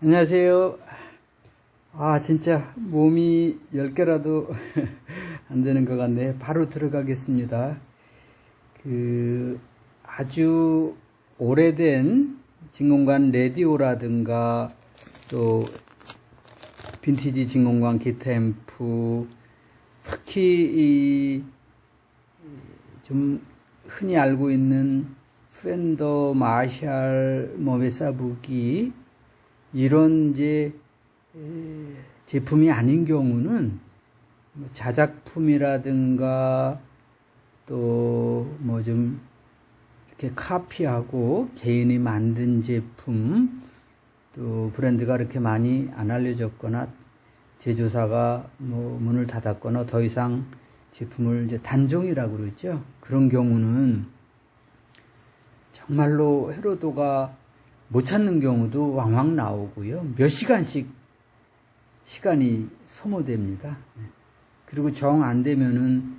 안녕하세요. 아, 진짜 몸이 10개라도 안 되는 것 같네. 바로 들어가겠습니다. 그, 아주 오래된 진공관 레디오라든가 또 빈티지 진공관 기타 앰프 특히 이좀 흔히 알고 있는 팬더, 마샬, 뭐 웨사부기 이런 이제 에, 제품이 아닌 경우는 뭐 자작품이라든가 또 뭐 좀 이렇게 카피하고 개인이 만든 제품 또 브랜드가 그렇게 많이 안 알려졌거나 제조사가 뭐 문을 닫았거나 더 이상 제품을 이제 단종이라고 그러죠. 그런 경우는 정말로 회로도가 못 찾는 경우도 왕왕 나오고요. 몇 시간씩 시간이 소모됩니다. 그리고 정 안 되면은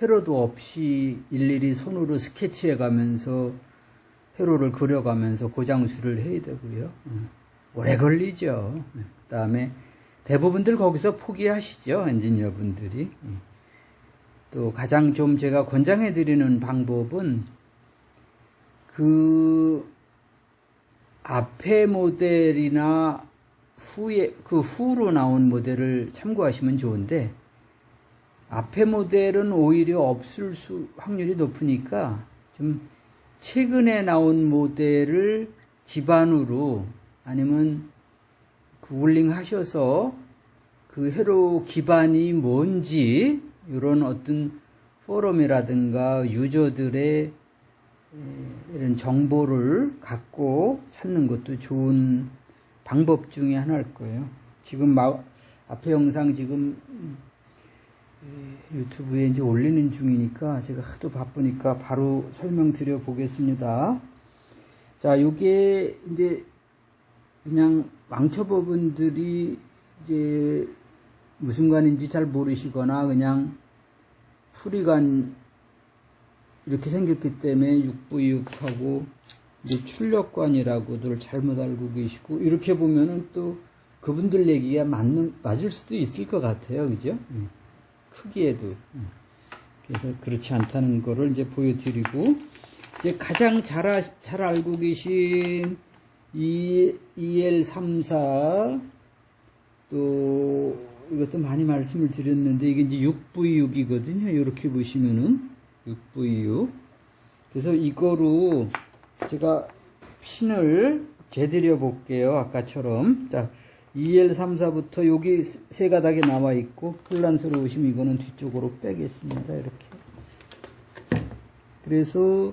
회로도 없이 일일이 손으로 스케치해 가면서 회로를 그려가면서 고장수를 해야 되고요. 음, 오래 걸리죠. 그 다음에 대부분들 거기서 포기하시죠. 엔지니어 분들이. 음. 또 가장 좀 제가 권장해 드리는 방법은 그 앞에 모델이나 후에 그 후로 나온 모델을 참고하시면 좋은데 앞에 모델은 오히려 없을 수 확률이 높으니까 좀 최근에 나온 모델을 기반으로 아니면 구글링 하셔서 그 회로 기반이 뭔지 이런 어떤 포럼이라든가 유저들의 이런 정보를 갖고 찾는 것도 좋은 방법 중에 하나일 거예요. 지금 마, 앞에 영상 지금 유튜브에 이제 올리는 중이니까 제가 하도 바쁘니까 바로 설명드려 보겠습니다. 자, 요게 이제 그냥 왕초보분들이 이제 무슨 관인지 잘 모르시거나 그냥 풀이관 이렇게 생겼기 때문에 육부육하고 출력관이라고들 잘못 알고 계시고 이렇게 보면은 또 그분들 얘기가 맞는 맞을 수도 있을 것 같아요, 그죠? 음. 크기에도 음. 그래서 그렇지 않다는 거를 이제 보여드리고 이제 가장 잘, 아, 잘 알고 계신 이 EL34 또 이것도 많이 말씀을 드렸는데 이게 이제 6V6이거든요. 이렇게 보시면은 6V6. 그래서 이거로 제가 핀을 재드려 볼게요. 아까처럼. 자, EL34부터 여기 세 가닥이 나와 있고 혼란스러우시면 이거는 뒤쪽으로 빼겠습니다. 이렇게. 그래서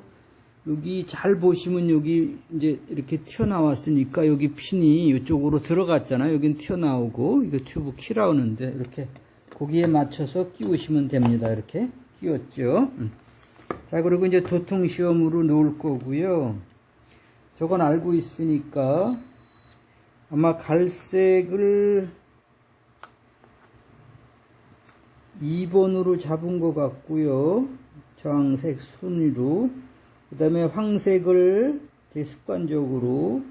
여기 잘 보시면 여기 이제 이렇게 튀어나왔으니까 여기 핀이 이쪽으로 들어갔잖아요. 여긴 튀어나오고 이거 튜브 키라우는데 이렇게 거기에 맞춰서 끼우시면 됩니다. 이렇게 끼웠죠. 음. 자 그리고 이제 도통 시험으로 놓을 거고요. 저건 알고 있으니까 아마 갈색을 2번으로 잡은 것 같고요. 저항색 순위로 그 다음에 황색을 제 습관적으로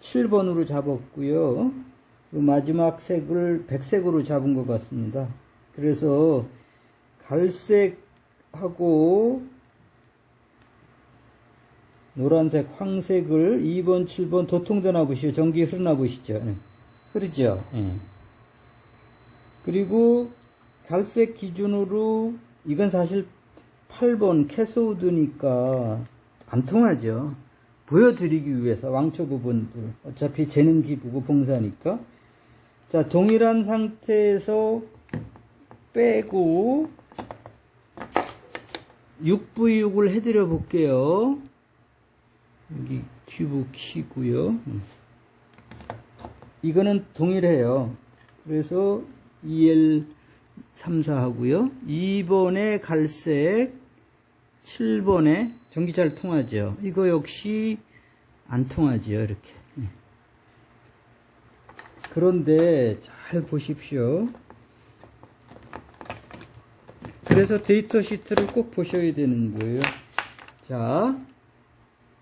7번으로 잡았고요. 마지막 색을 백색으로 잡은 것 같습니다. 그래서 갈색 하고 노란색, 황색을 2번, 7번 도통되나 보시오. 전기 흐르나 보시죠. 네. 흐르죠. 네. 그리고 갈색 기준으로 이건 사실 8번 캐소드니까 안 통하죠. 보여드리기 위해서 왕초 부분들 어차피 재능 기부고 봉사니까 자 동일한 상태에서 빼고 6V6을 해드려 볼게요. 여기 튜브 키고요. 이거는 동일해요. 그래서 EL 3사 하고요. 2번에 갈색, 7번에 전기 잘 통하죠. 이거 역시 안 통하죠. 이렇게. 예. 그런데 잘 보십시오. 그래서 데이터 시트를 꼭 보셔야 되는 거예요. 자,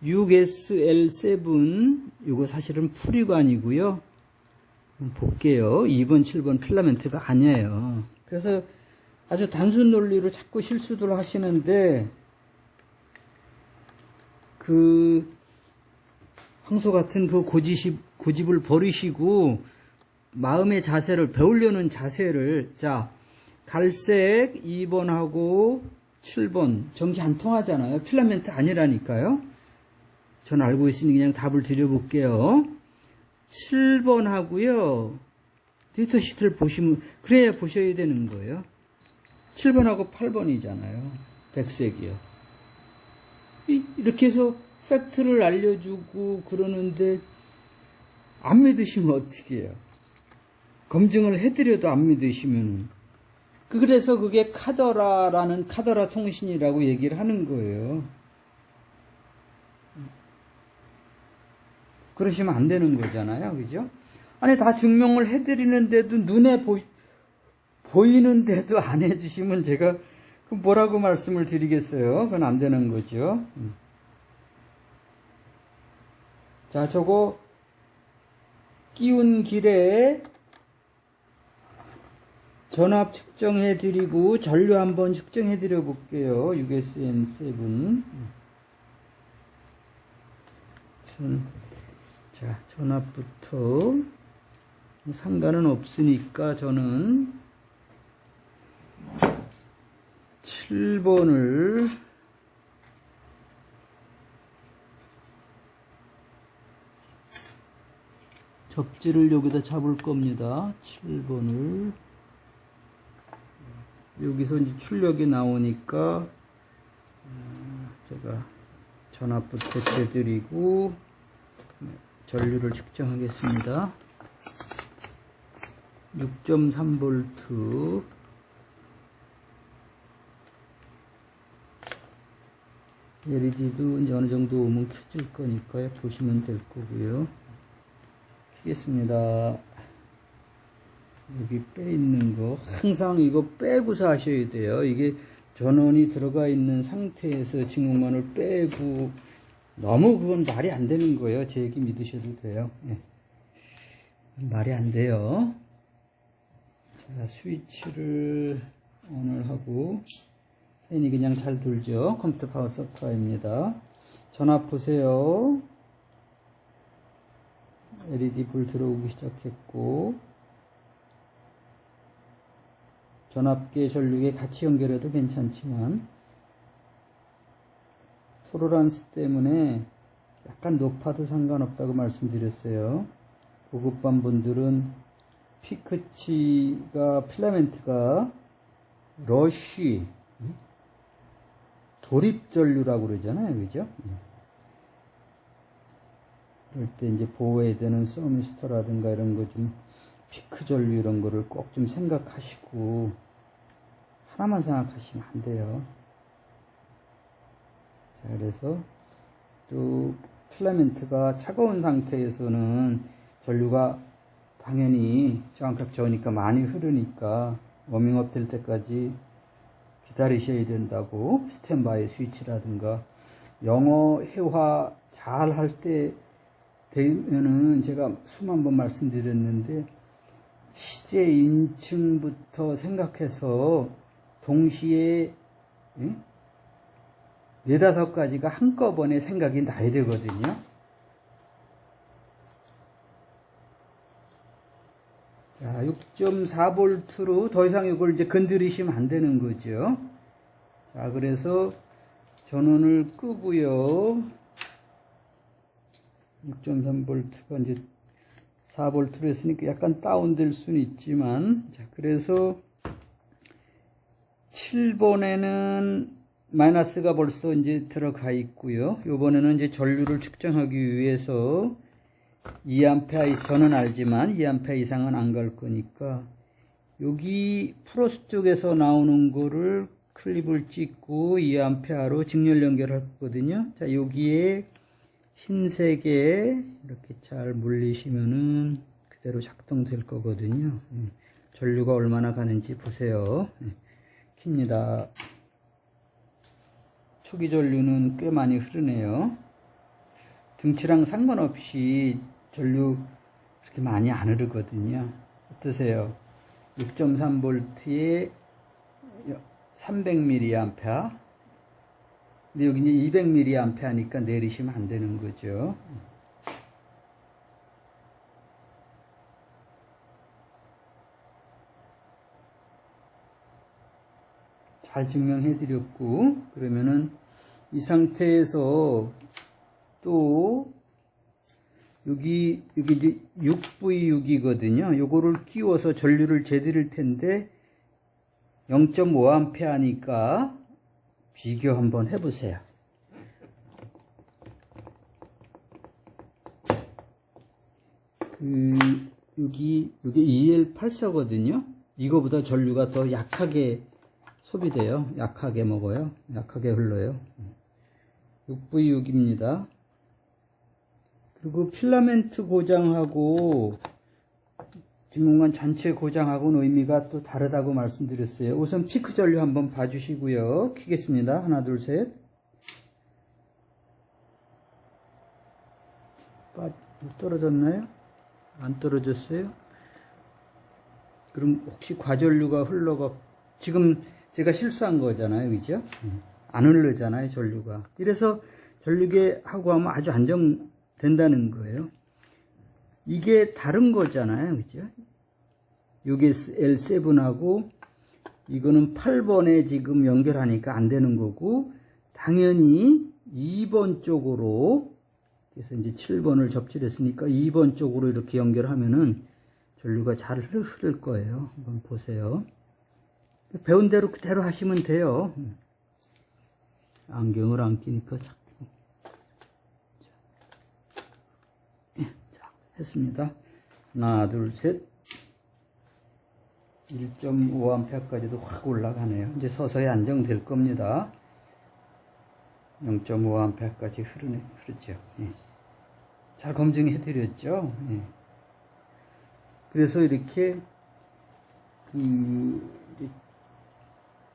6SL7 이거 사실은 풀이관이고요. 볼게요. 2번, 7번 필라멘트가 아니에요. 그래서 아주 단순 논리로 자꾸 실수들 하시는데, 그, 황소 같은 그 고집, 고집을 버리시고, 마음의 자세를, 배우려는 자세를, 자, 갈색 2번하고 7번, 전기 안 통하잖아요. 필라멘트 아니라니까요. 전 알고 있으니 그냥 답을 드려볼게요. 7번 하고요. 데이터 시트를 보시면, 그래야 보셔야 되는 거예요. 7번하고 8번이잖아요. 백색이요. 이- 이렇게 해서 팩트를 알려주고 그러는데, 안 믿으시면 어떻게 해요? 검증을 해드려도 안 믿으시면. 그래서 그게 카더라라는 카더라 통신이라고 얘기를 하는 거예요. 그러시면 안 되는 거잖아요. 그죠? 아니, 다 증명을 해드리는데도 눈에 보, 보이는데도 안 해주시면 제가 그 뭐라고 말씀을 드리겠어요? 그건 안 되는 거죠. 음. 자, 저거 끼운 길에 전압 측정해 드리고 전류 한번 측정해 드려 볼게요. 6SN7. 전, 자, 전압부터 뭐 상관은 없으니까 저는 7번을 접지를 여기다 잡을 겁니다. 7번을 여기서 이제 출력이 나오니까 음, 제가 전압부터 재드리고 네, 전류를 측정하겠습니다. 6.3V LED도 이제 어느 정도 오면 켜질 거니까요. 보시면 될 거고요. 켜겠습니다. 여기 빼 있는 거 항상 이거 빼고서 하셔야 돼요. 이게 전원이 들어가 있는 상태에서 진공만을 빼고 너무 그건 말이 안 되는 거예요. 제 얘기 믿으셔도 돼요. 예. 말이 안 돼요. 자, 스위치를 ON을 하고 팬이 그냥 잘 돌죠. 컴퓨터 파워 서프라입니다. 전압 보세요. LED 불 들어오기 시작했고 전압계 전류계 같이 연결해도 괜찮지만 토로란스 때문에 약간 높아도 상관없다고 말씀드렸어요. 고급반 분들은 피크치가 필라멘트가 러쉬 돌입 전류라고 그러잖아요. 그죠? 그럴 때 이제 보호해야 되는 서미스터라든가 이런 거 좀 피크 전류 이런 거를 꼭 좀 생각하시고 하나만 생각하시면 안 돼요. 자, 그래서 또 필라멘트가 차가운 상태에서는 전류가 당연히 저항값 저으니까 많이 흐르니까 워밍업 될 때까지 기다리셔야 된다고 스탠바이 스위치라든가 영어 회화 잘 할 때 되면은 제가 수만 번 말씀드렸는데 시제 인칭부터 생각해서 동시에 예? 네다섯 가지가 한꺼번에 생각이 나야 되거든요. 자, 6.4V로 더 이상 이걸 이제 건드리시면 안 되는 거죠. 자, 그래서 전원을 끄고요. 6.3V가 이제 4V로 했으니까 약간 다운될 수는 있지만, 자, 그래서 7번에는 마이너스가 벌써 이제 들어가 있고요. 요번에는 이제 전류를 측정하기 위해서 2A 저는 알지만 2A 이상은 안 갈 거니까 여기 플러스 쪽에서 나오는 거를 클립을 찍고 2A로 직렬 연결할 거거든요. 자, 여기에 흰색에 이렇게 잘 물리시면은 그대로 작동될 거거든요. 음, 전류가 얼마나 가는지 보세요. 음, 킵니다. 초기 전류는 꽤 많이 흐르네요. 등치랑 상관없이 전류 그렇게 많이 안 흐르거든요. 어떠세요? 6.3V에 300mA. 근데 여기 이제 200mA니까 내리시면 안 되는 거죠. 잘 증명해 드렸고, 그러면은 이 상태에서 또 여기 여기 이제 6V6이거든요. 요거를 끼워서 전류를 재드릴 텐데 0.5A니까 비교 한번 해보세요. 그 여기 여기 EL84거든요. 이거보다 전류가 더 약하게 소비돼요. 약하게 먹어요. 약하게 흘러요. 6V6입니다. 그리고 필라멘트 고장하고 진공관 전체 고장하고는 의미가 또 다르다고 말씀드렸어요. 우선 피크 전류 한번 봐주시고요. 키겠습니다. 하나, 둘, 셋. 빠, 떨어졌나요? 안 떨어졌어요? 그럼 혹시 과전류가 흘러가, 지금 제가 실수한 거잖아요. 그죠? 안 흐르잖아요. 전류가. 이래서 전류계 하고 하면 아주 안정된다는 거예요. 이게 다른 거잖아요. 그죠? 6L7하고 이거는 8번에 지금 연결하니까 안 되는 거고 당연히 2번 쪽으로 그래서 이제 7번을 접질했으니까 2번 쪽으로 이렇게 연결하면은 전류가 잘 흐를 거예요. 한번 보세요. 배운 대로 그대로 하시면 돼요. 안경을 안 끼니까 자꾸. 예, 자, 했습니다. 하나, 둘, 셋. 1.5A까지도 확 올라가네요. 이제 서서히 안정될 겁니다. 0.5A까지 흐르네, 흐르죠. 예. 잘 검증해 드렸죠. 예. 그래서 이렇게 그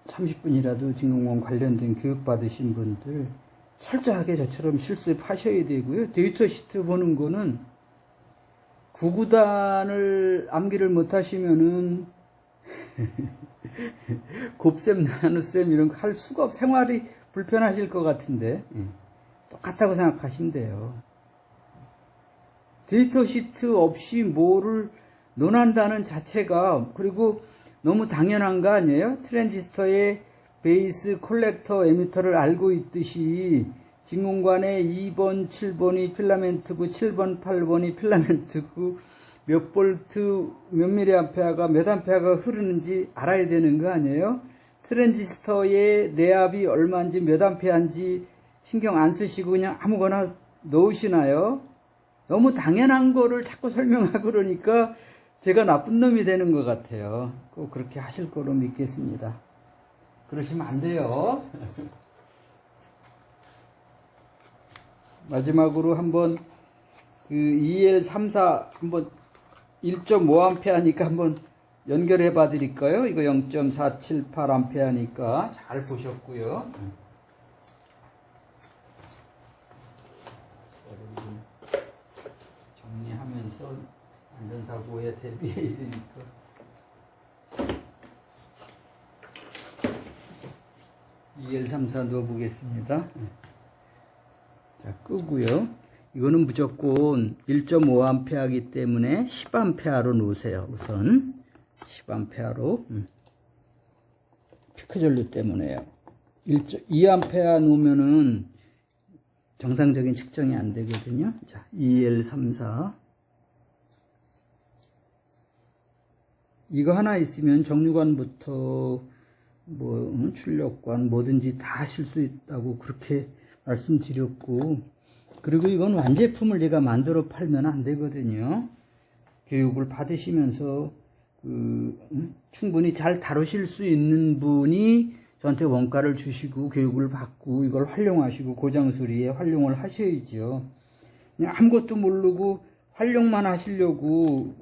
30분이라도 진공관 관련된 교육 받으신 분들 철저하게 저처럼 실습하셔야 되고요. 데이터 시트 보는 거는 구구단을 암기를 못 하시면은 곱셈, 나눗셈 이런 거 할 수가 없, 생활이 불편하실 것 같은데, 예. 똑같다고 생각하시면 돼요. 데이터 시트 없이 뭐를 논한다는 자체가, 그리고 너무 당연한 거 아니에요? 트랜지스터의 베이스 콜렉터 에미터를 알고 있듯이, 진공관에 2번, 7번이 필라멘트고, 7번, 8번이 필라멘트고, 몇 볼트, 몇 미리암페어가 몇 암페어가 흐르는지 알아야 되는 거 아니에요? 트랜지스터의 내압이 얼마인지 몇 암페어인지 신경 안 쓰시고 그냥 아무거나 넣으시나요? 너무 당연한 거를 자꾸 설명하고 그러니까 제가 나쁜 놈이 되는 것 같아요. 꼭 그렇게 하실 거로 믿겠습니다. 그러시면 안 돼요. 마지막으로 한번 그 EL34 한번 1.5A니까 한번 연결해 봐 드릴까요? 이거 0.478A니까 잘 보셨고요. 정리하면서 안전사고에 대비해야 되니까. EL34 넣어보겠습니다. 자, 끄고요. 이거는 무조건 1.5A이기 때문에 10A로 놓으세요. 우선 10A로 음. 피크 전류 때문에요. 2A 놓으면은 정상적인 측정이 안 되거든요. 자, EL34 이거 하나 있으면 정류관부터 뭐 음, 출력관 뭐든지 다 하실 수 있다고 그렇게 말씀드렸고 그리고 이건 완제품을 제가 만들어 팔면 안 되거든요. 교육을 받으시면서 그 음, 충분히 잘 다루실 수 있는 분이 저한테 원가를 주시고 교육을 받고 이걸 활용하시고 고장 수리에 활용을 하셔야죠. 그냥 아무것도 모르고 활용만 하시려고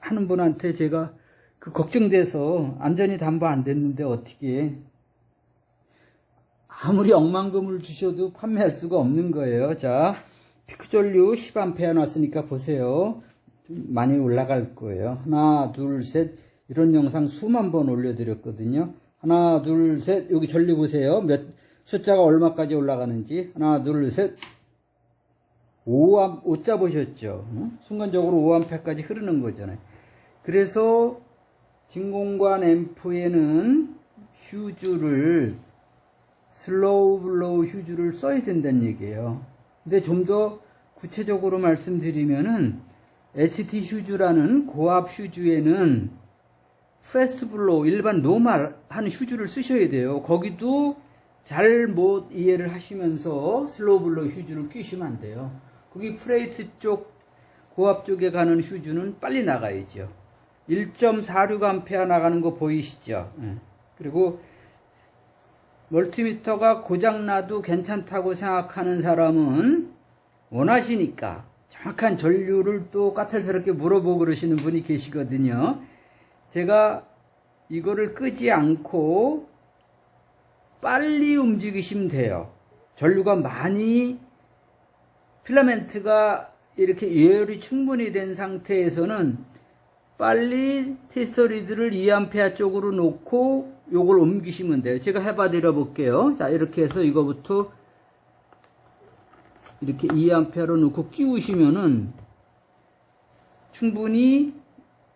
하는 분한테 제가 그 걱정돼서 안전이 담보 안 됐는데 어떻게 아무리 억만금을 주셔도 판매할 수가 없는 거예요. 자, 피크 전류 10A 놨으니까 보세요. 좀 많이 올라갈 거예요. 하나, 둘, 셋. 이런 영상 수만 번 올려드렸거든요. 하나, 둘, 셋. 여기 전리 보세요. 몇, 숫자가 얼마까지 올라가는지. 하나, 둘, 셋. 5암, 5자 보셨죠? 응? 순간적으로 5암페까지 흐르는 거잖아요. 그래서 진공관 앰프에는 휴즈를 슬로우 블로우 휴즈를 써야 된다는 얘기예요. 근데 좀 더 구체적으로 말씀드리면은 HT 휴즈라는 고압 휴즈에는 패스트 블로우 일반 노멀한 휴즈를 쓰셔야 돼요. 거기도 잘 못 이해를 하시면서 슬로우 블로우 휴즈를 끼시면 안 돼요. 거기 프레이트 쪽 고압 쪽에 가는 휴즈는 빨리 나가야죠. 1.46A 나가는 거 보이시죠? 예. 그리고 멀티미터가 고장나도 괜찮다고 생각하는 사람은 원하시니까 정확한 전류를 또 까탈스럽게 물어보고 그러시는 분이 계시거든요. 제가 이거를 끄지 않고 빨리 움직이시면 돼요. 전류가 많이 필라멘트가 이렇게 예열이 충분히 된 상태에서는 빨리 테스터 리드를 2A 쪽으로 놓고 요걸 옮기시면 돼요. 제가 해봐 드려 볼게요. 자, 이렇게 해서 이거부터 이렇게 2A로 놓고 끼우시면은 충분히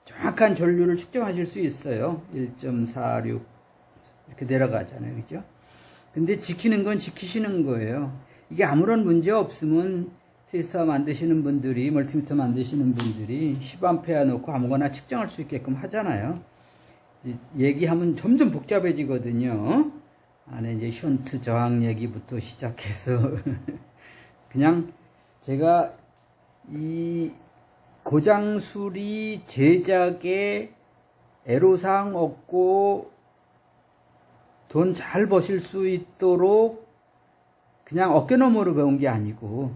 정확한 전류를 측정하실 수 있어요. 1.46 이렇게 내려가잖아요. 그죠? 근데 지키는 건 지키시는 거예요. 이게 아무런 문제 없으면 테스터 만드시는 분들이 멀티미터 만드시는 분들이 10A 놓고 아무거나 측정할 수 있게끔 하잖아요. 얘기하면 점점 복잡해지거든요. 안에 이제 션트 저항 얘기부터 시작해서 그냥 제가 이 고장수리 제작에 애로사항 없고 돈 잘 버실 수 있도록 그냥 어깨너머로 배운 게 아니고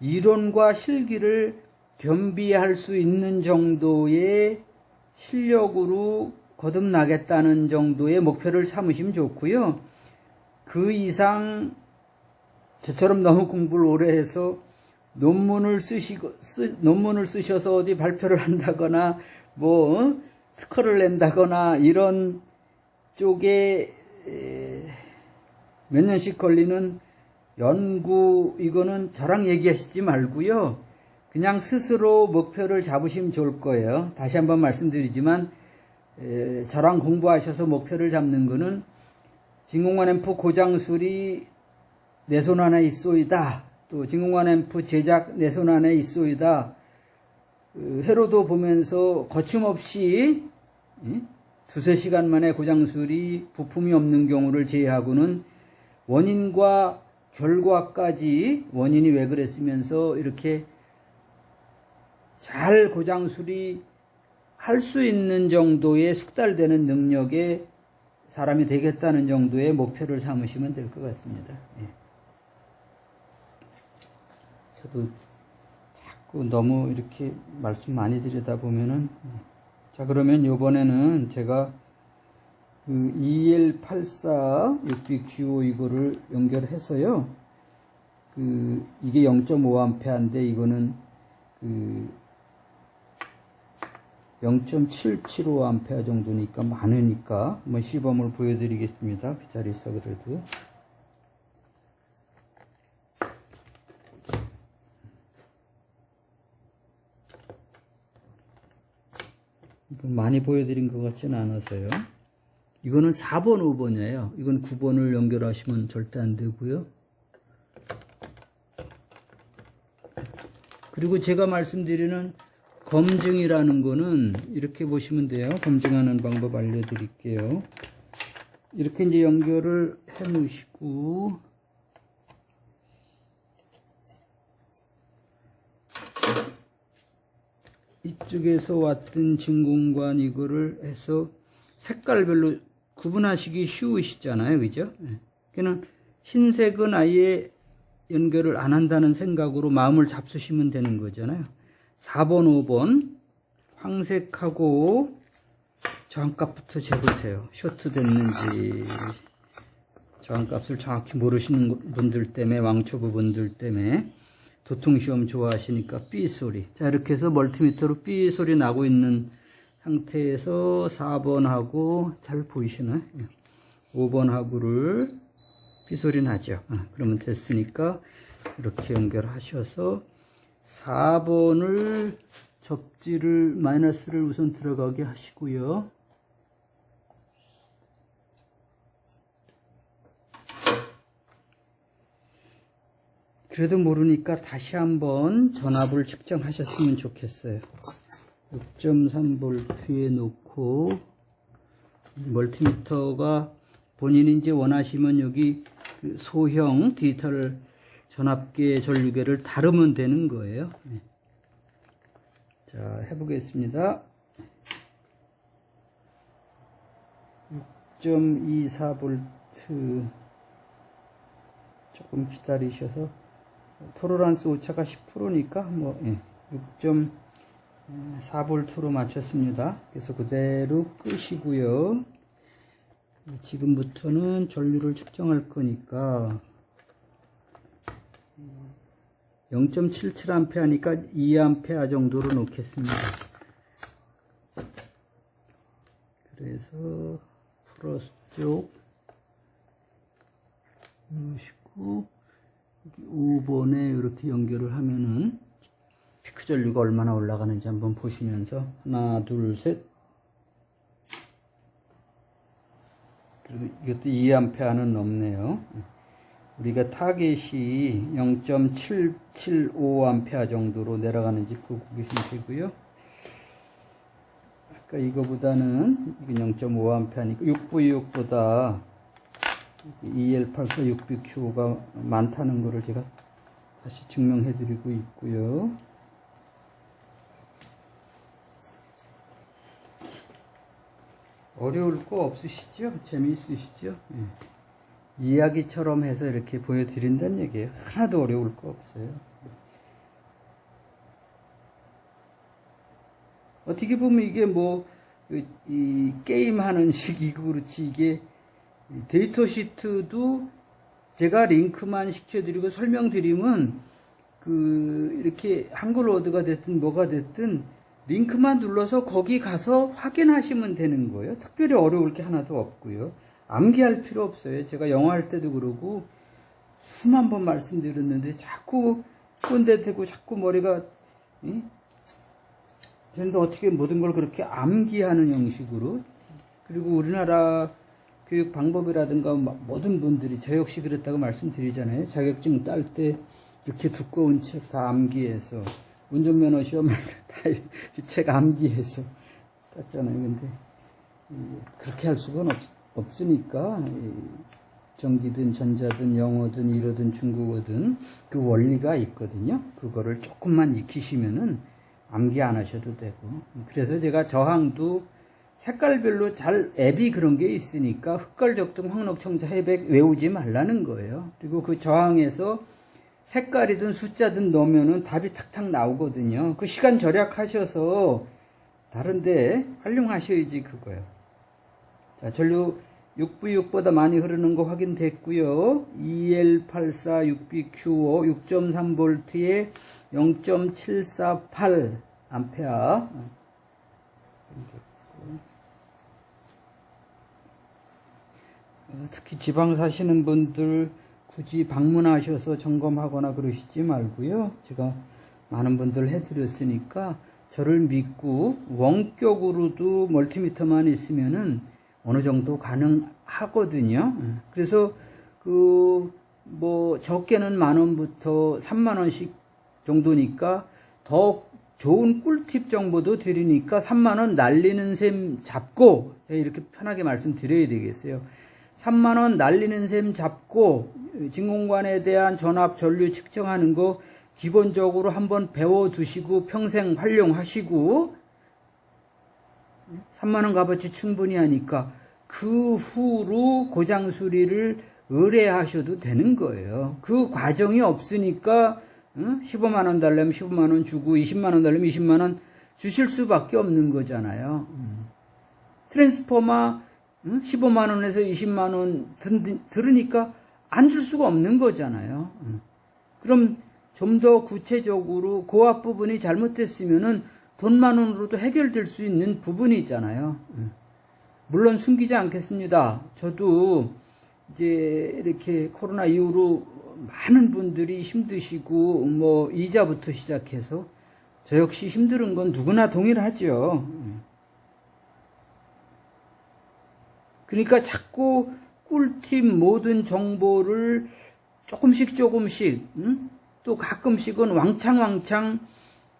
이론과 실기를 겸비할 수 있는 정도의 실력으로 거듭나겠다는 정도의 목표를 삼으시면 좋고요. 그 이상 저처럼 너무 공부를 오래 해서 논문을 쓰시고 쓰, 논문을 쓰셔서 어디 발표를 한다거나 뭐 어? 특허를 낸다거나 이런 쪽에 에, 몇 년씩 걸리는 연구 이거는 저랑 얘기하시지 말고요. 그냥 스스로 목표를 잡으시면 좋을 거예요. 다시 한번 말씀드리지만 에, 저랑 공부하셔서 목표를 잡는 거는 진공관 앰프 고장 수리 내손 안에 있소이다. 또 진공관 앰프 제작 내 손 안에 있소이다. 어, 회로도 보면서 거침없이 예? 두세 시간 만에 고장 수리 부품이 없는 경우를 제외하고는 원인과 결과까지 원인이 왜 그랬으면서 이렇게 잘 고장 수리 할 수 있는 정도의 숙달되는 능력의 사람이 되겠다는 정도의 목표를 삼으시면 될 것 같습니다. 예. 저도 자꾸 너무 이렇게 말씀 많이 드리다 보면은 자 그러면 이번에는 제가 그 EL84 UPQ 이거를 연결해서요. 그 이게 0.5A인데 이거는 그 0.775A 정도니까 많으니까 한번 시범을 보여드리겠습니다. 그 자리 있어 그래도. 많이 보여드린 것 같지는 않아서요. 이거는 4번, 5번이에요. 이건 9번을 연결하시면 절대 안 되고요. 그리고 제가 말씀드리는 검증이라는 거는 이렇게 보시면 돼요. 검증하는 방법 알려드릴게요. 이렇게 이제 연결을 해 놓으시고, 이쪽에서 왔던 진공관 이거를 해서 색깔별로 구분하시기 쉬우시잖아요. 그죠? 예. 그는 흰색은 아예 연결을 안 한다는 생각으로 마음을 잡수시면 되는 거잖아요. 4번, 5번 황색하고 저항값부터 재보세요. 쇼트 됐는지 저항값을 정확히 모르시는 분들 때문에 왕초보 분들 때문에 도통시험 좋아하시니까 삐 소리. 자, 이렇게 해서 멀티미터로 삐 소리 나고 있는 상태에서 4번 하고, 잘 보이시나요? 5번 하고를 삐 소리 나죠. 어, 그러면 됐으니까 이렇게 연결하셔서 4번을 접지를, 마이너스를 우선 들어가게 하시고요. 그래도 모르니까 다시 한번 전압을 측정하셨으면 좋겠어요. 6.3V에 놓고 멀티미터가 이제 원하시면 여기 그 소형 디지털 전압계 전류계를 다루면 되는 거예요. 네. 자, 해보겠습니다. 6.24V 조금 기다리셔서 토로란스 오차가 10%니까 뭐 예, 6.4V로 맞췄습니다. 그래서 그대로 끄시고요. 지금부터는 전류를 측정할 거니까 0.77A니까 2A 정도로 놓겠습니다. 그래서 플러스 쪽 넣으시고 5번에 이렇게 연결을 하면은 피크 전류가 얼마나 올라가는지 한번 보시면서 하나 둘셋 그리고 이것도 2A는 넘네요. 우리가 타겟이 0.775A 정도로 내려가는지 보고 계시면 되고요. 아까 이거보다는 이건 0.5A니까 6V6보다 EL84 6BQ가 많다는 것을 제가 다시 증명해 드리고 있고요. 어려울 거 없으시죠? 재미있으시죠? 예. 이야기처럼 해서 이렇게 보여드린다는 얘기예요. 하나도 어려울 거 없어요. 어떻게 보면 이게 뭐, 이, 게임 하는 식이고 그렇지, 이게 데이터 시트도 제가 링크만 시켜드리고 설명드리면 그 이렇게 한글 워드가 됐든 뭐가 됐든 링크만 눌러서 거기 가서 확인하시면 되는 거예요. 특별히 어려울 게 하나도 없고요. 암기할 필요 없어요. 제가 영어 할 때도 그러고 수만 번 말씀드렸는데 자꾸 꼰대 대고 자꾸 머리가 예? 그런데 어떻게 모든 걸 그렇게 암기하는 형식으로 그리고 우리나라 교육 방법이라든가 모든 분들이 저 역시 그랬다고 말씀드리잖아요. 자격증 딸 때 이렇게 두꺼운 책 다 암기해서 운전면허 시험을 다 이 책 암기해서 땄잖아요. 근데 그렇게 할 수가 없, 없으니까 전기든 전자든 영어든 일어든 중국어든 그 원리가 있거든요. 그거를 조금만 익히시면은 암기 안 하셔도 되고 그래서 제가 저항도 색깔별로 잘 앱이 그런 게 있으니까 흑걸 적등 황록청자 해백 외우지 말라는 거예요. 그리고 그 저항에서 색깔이든 숫자든 넣으면은 답이 탁탁 나오거든요. 그 시간 절약하셔서 다른데 활용하셔야지 그거요. 자, 전류 6V6보다 많이 흐르는 거 확인됐고요. EL84 6BQ5 6.3V에 0.748 암페어. 어, 특히 지방 사시는 분들 굳이 방문하셔서 점검하거나 그러시지 말고요. 제가 많은 분들 해드렸으니까 저를 믿고 원격으로도 멀티미터만 있으면은 어느 정도 가능하거든요. 그래서 그 뭐 적게는 만 원부터 3만 원씩 정도니까 더 좋은 꿀팁 정보도 드리니까 3만 원 날리는 셈 잡고 이렇게 편하게 말씀드려야 되겠어요. 3만 원 날리는 셈 잡고 진공관에 대한 전압 전류 측정하는 거 기본적으로 한번 배워 두시고 평생 활용하시고 3만 원 값어치 충분히 하니까 그 후로 고장 수리를 의뢰하셔도 되는 거예요. 그 과정이 없으니까 15만 원 달려면 15만 원 주고 20만 원 달려면 20만 원 주실 수밖에 없는 거잖아요. 트랜스포마 15만 원에서 20만 원 들으니까 안 줄 수가 없는 거잖아요. 그럼 좀 더 구체적으로 그 앞부분이 잘못됐으면은 돈만 원으로도 해결될 수 있는 부분이 있잖아요. 음. 물론 숨기지 않겠습니다. 저도 이제 이렇게 코로나 이후로 많은 분들이 힘드시고 뭐 이자부터 시작해서 저 역시 힘든 건 누구나 동일하죠. 음. 그러니까 자꾸 꿀팁 모든 정보를 조금씩 조금씩 음? 또 가끔씩은 왕창 왕창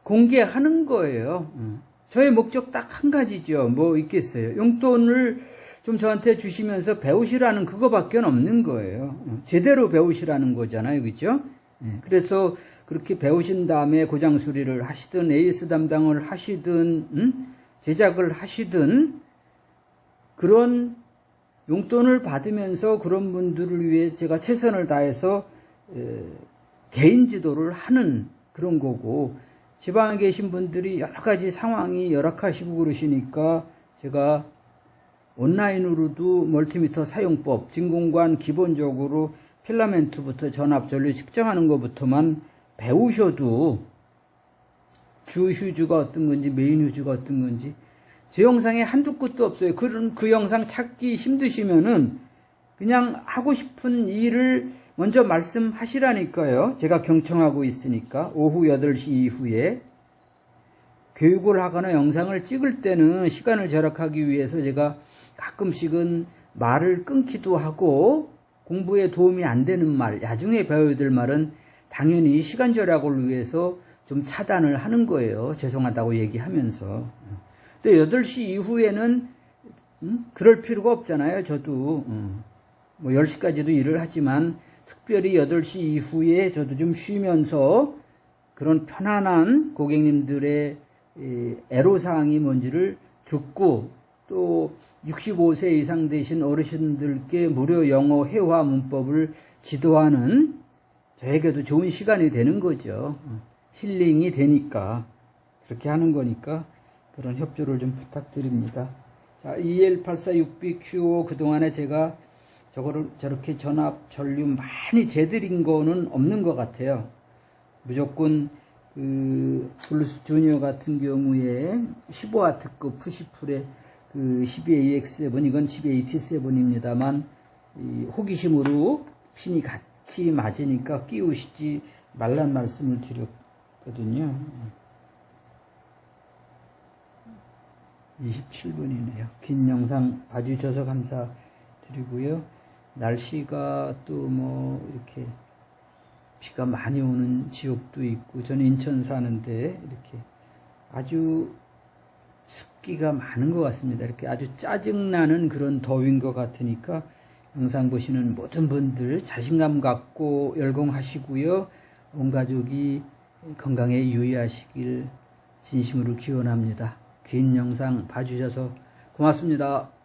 공개하는 거예요. 음. 저의 목적 딱 한 가지죠. 뭐 있겠어요. 용돈을 좀 저한테 주시면서 배우시라는 그거밖에 없는 거예요. 어, 제대로 배우시라는 거잖아요. 그죠? 예, 그래서 그렇게 배우신 다음에 고장 수리를 하시든 AS 담당을 하시든 음? 제작을 하시든 그런 용돈을 받으면서 그런 분들을 위해 제가 최선을 다해서 에, 개인 지도를 하는 그런 거고 지방에 계신 분들이 여러 가지 상황이 열악하시고 그러시니까 제가 온라인으로도 멀티미터 사용법, 진공관 기본적으로 필라멘트부터 전압, 전류 측정하는 것부터만 배우셔도 주 휴즈가 어떤 건지 메인 휴즈가 어떤 건지 제 영상에 한두 끝도 없어요. 그런 그 영상 찾기 힘드시면은 그냥 하고 싶은 일을 먼저 말씀하시라니까요. 제가 경청하고 있으니까 오후 8시 이후에 교육을 하거나 영상을 찍을 때는 시간을 절약하기 위해서 제가 가끔씩은 말을 끊기도 하고 공부에 도움이 안 되는 말, 나중에 배워야 될 말은 당연히 시간 절약을 위해서 좀 차단을 하는 거예요. 죄송하다고 얘기하면서. 근데 8시 이후에는 음? 그럴 필요가 없잖아요. 저도 음. 뭐 10시까지도 일을 하지만 특별히 8시 이후에 저도 좀 쉬면서 그런 편안한 고객님들의 이 애로사항이 뭔지를 듣고 또 65세 이상 되신 어르신들께 무료 영어 회화 문법을 지도하는 저에게도 좋은 시간이 되는 거죠. 힐링이 되니까 그렇게 하는 거니까 그런 협조를 좀 부탁드립니다. 자, EL846BQ 그동안에 제가 저거를 저렇게 전압 전류 많이 재드린 거는 없는 것 같아요. 무조건 그 블루스 주니어 같은 경우에 15와트급 푸시풀의 그 12AX7 이건 12AT7입니다만 호기심으로 핀이 같이 맞으니까 끼우시지 말란 말씀을 드렸거든요. 27분이네요. 긴 영상 봐주셔서 감사드리고요. 날씨가 또 뭐 이렇게 비가 많이 오는 지역도 있고 저는 인천 사는데 이렇게 아주 습기가 많은 것 같습니다. 이렇게 아주 짜증나는 그런 더위인 것 같으니까 영상 보시는 모든 분들 자신감 갖고 열공하시고요. 온 가족이 건강에 유의하시길 진심으로 기원합니다. 긴 영상 봐주셔서 고맙습니다.